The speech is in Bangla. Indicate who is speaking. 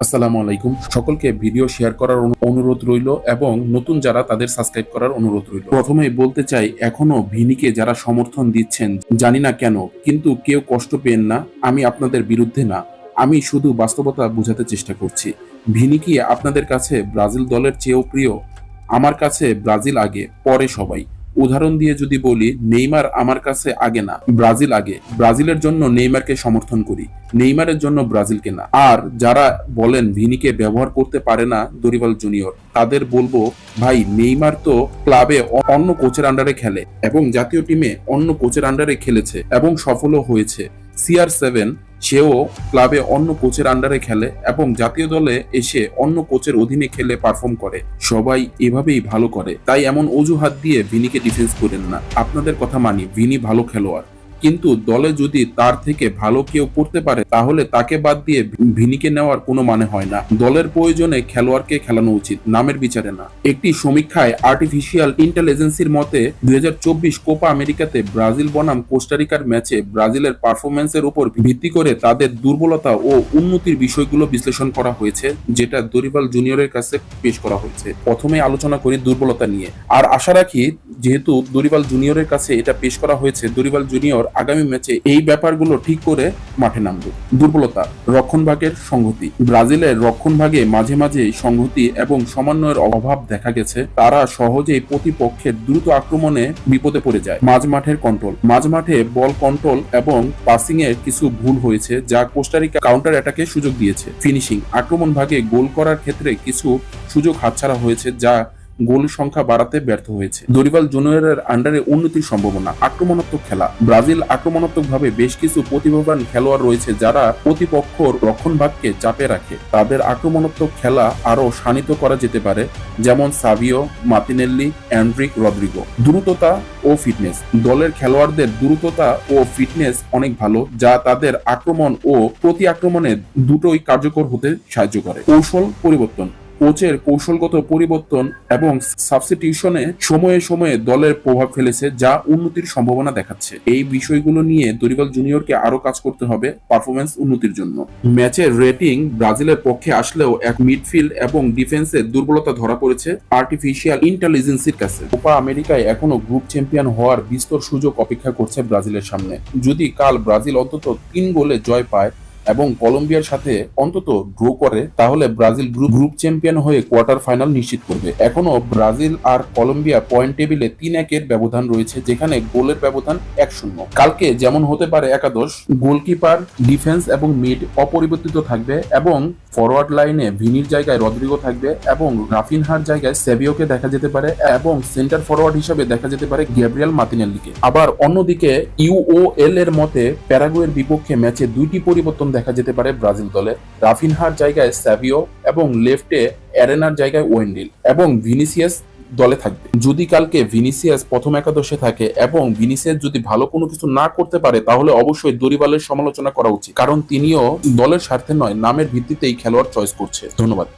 Speaker 1: আসসালামু আলাইকুম। সকলকে ভিডিও শেয়ার করার অনুরোধ রইল এবং নতুন যারা তাদের সাবস্ক্রাইব করার অনুরোধ রইল। প্রথমে বলতে চাই, এখনও ভিনিকে যারা সমর্থন দিচ্ছেন, জানি না কেন, কিন্তু কেউ কষ্ট পেন না, আমি আপনাদের বিরুদ্ধে না। আমি শুধু বাস্তবতা বোঝাতে চেষ্টা করছি। ভিনি কি আপনাদের কাছে ব্রাজিল দলের চেয়েও প্রিয়? আমার কাছে ব্রাজিল আগে, পরে সবাই। উদাহরণ দিয়ে যদি বলি, নেইমার আমার কাছে আগে না, ব্রাজিল আগে। ব্রাজিলের জন্য নেইমারকে সমর্থন করি, নেইমারের জন্য ব্রাজিলকে না। আর যারা বলেন ভিনিকে ব্যবহার করতে পারে না দরিবাল জুনিয়র, তাদের বলব, ভাই, নেইমার তো ক্লাবে অন্য কোচের আন্ডারে খেলে এবং জাতীয় টিমে অন্য কোচের আন্ডারে খেলেছে এবং সফলও হয়েছে। সিআর সেভেন সেও ক্লাবে অন্য কোচের আন্ডারে খেলে এবং জাতীয় দলে এসে অন্য কোচের অধীনে খেলে পারফর্ম করে। সবাই এভাবেই ভালো করে। তাই এমন অজুহাত দিয়ে ভিনিকে ডিফেন্স করেন না। আপনাদের কথা মানি, ভিনি ভালো খেলোয়াড়। কিন্তু দলে যদি তার থেকে ভালো কেউ করতে পারে, তাহলে তাকে বাদ দিয়ে ভিনিকে নেওয়ার কোনো মানে হয় না। দলের প্রয়োজনে খেলোয়াড়কে খেলানো উচিত, নামের বিচারে না। একটি সমীক্ষায় আর্টিফিশিয়াল ইন্টেলিজেন্সির মতে দু হাজার চব্বিশ কোপা আমেরিকাতে ব্রাজিল বনাম কোস্টারিকার ম্যাচে ব্রাজিলের পারফরমেন্সের উপর ভিত্তি করে তাদের দুর্বলতা ও উন্নতির বিষয়গুলো বিশ্লেষণ করা হয়েছে, যেটা দরিবাল জুনিয়রের কাছে পেশ করা হয়েছে। প্রথমে আলোচনা করি দুর্বলতা নিয়ে। আর আশা রাখি, যেহেতু দরিবাল জুনিয়রের কাছে এটা পেশ করা হয়েছে দরিবাল জুনিয়র আগামী ম্যাচে এই ব্যাপারগুলো ঠিক করে মাঠে নামবে। দুর্বলতা, রক্ষণভাগের সংহতি। ব্রাজিলের রক্ষণভাগে মাঝে মাঝে সংহতি এবং সমন্বয়ের অভাব দেখা গেছে। তারা সহজেই প্রতিপক্ষের দ্রুত আক্রমণে বিপদে পড়ে যায়। মাঝ মাঠের কন্ট্রোল। মাঝ মাঠে বল কন্ট্রোল এবং পাসিং এর কিছু ভুল হয়েছে যা কোস্টারিকা কাউন্টার অ্যাটাকে সুযোগ দিয়েছে। ফিনিশিং আক্রমণ ভাগে গোল করার ক্ষেত্রে কিছু সুযোগ হাতছাড়া হয়েছে যা গোল সংখ্যা বাড়াতে ব্যর্থ হয়েছে। দরিবাল জুনিয়রের আন্ডারে উন্নতির সম্ভাবনা, আক্রমণাত্মক খেলা। ব্রাজিল আক্রমণাত্মক ভাবে বেশ কিছু প্রতিভাবান খেলোয়াড় রয়েছে যারা প্রতিপক্ষ রক্ষণভাগকে চাপে রাখে। তাদের আক্রমণাত্মক খেলা আরও শানিত করা যেতে পারে, যেমন সাভিও মাতিনেল্লি অ্যান্ড্রিক রদ্রিগো। দ্রুততা ও ফিটনেস। দলের খেলোয়াড়দের দ্রুততা ও ফিটনেস অনেক ভালো, যা তাদের আক্রমণ ও প্রতি আক্রমণে দুটোই কার্যকর হতে সাহায্য করে। কৌশল পরিবর্তন। কোচের কৌশলগত পরিবর্তন এবং সাবস্টিটিউশনে সময়ে সময়ে দলের প্রভাব ফেলেছে যা উন্নতির সম্ভাবনা দেখাচ্ছে। এই বিষয়গুলো নিয়ে দরিবাল জুনিয়রকে আরও কাজ করতে হবে পারফরমেন্স উন্নতির জন্য। ম্যাচের রেটিং ব্রাজিলের পক্ষে আসলেও এক মিডফিল্ড এবং ডিফেন্সের দুর্বলতা ধরা পড়েছে আর্টিফিশিয়াল ইন্টেলিজেন্সির কাছে। কোপা আমেরিকায় এখনও গ্রুপ চ্যাম্পিয়ন হওয়ার বিস্তর সুযোগ অপেক্ষা করছে ব্রাজিলের সামনে। যদি কাল ব্রাজিল অন্তত তিন গোলে জয় পায় এবং কলম্বিয়ার সাথে অন্তত ড্র করে, তাহলে ব্রাজিল গ্রুপ গ্রুপ চ্যাম্পিয়ন হয়ে কোয়ার্টার ফাইনাল নিশ্চিত করবে। এখনও ব্রাজিল আর কলম্বিয়া পয়েন্ট টেবিলে তিন একের ব্যবধান রয়েছে, যেখানে গোলের ব্যবধান এক শূন্য। কালকে যেমন হতে পারে একাদশ, গোলকিপার ডিফেন্স এবং মিড অপরিবর্তিত থাকবে এবং ফরওয়ার্ড লাইনে ভিনির জায়গায় রদ্রিগো থাকবে এবং রাফিনহার জায়গায় সেভিওকে দেখা যেতে পারে এবং সেন্টার ফরওয়ার্ড হিসেবে দেখা যেতে পারে গ্যাব্রিয়াল মাতিনেল্লিকে আবার অন্যদিকে ইউওএল এর মতে, প্যারাগুয়ের বিপক্ষে ম্যাচে দুইটি পরিবর্তন দেখা যেতে পারে ব্রাজিল দলে। রাফিনহার জায়গায় স্যাভিও এবং লেফটে অ্যারেনার জায়গায় ওয়েন্ডিল এবং ভিনিসিয়াস দলে থাকবে। যদি কালকে ভিনিসিয়াস প্রথম একাদশে থাকে এবং ভিনিসিয়াস যদি ভালো কোনো কিছু না করতে পারে, তাহলে অবশ্যই দরিবালের সমালোচনা করা উচিত। কারণ তিনিও দলের স্বার্থে নয়, নামের ভিত্তিতেই খেলোয়াড় চয়েস করছে। ধন্যবাদ।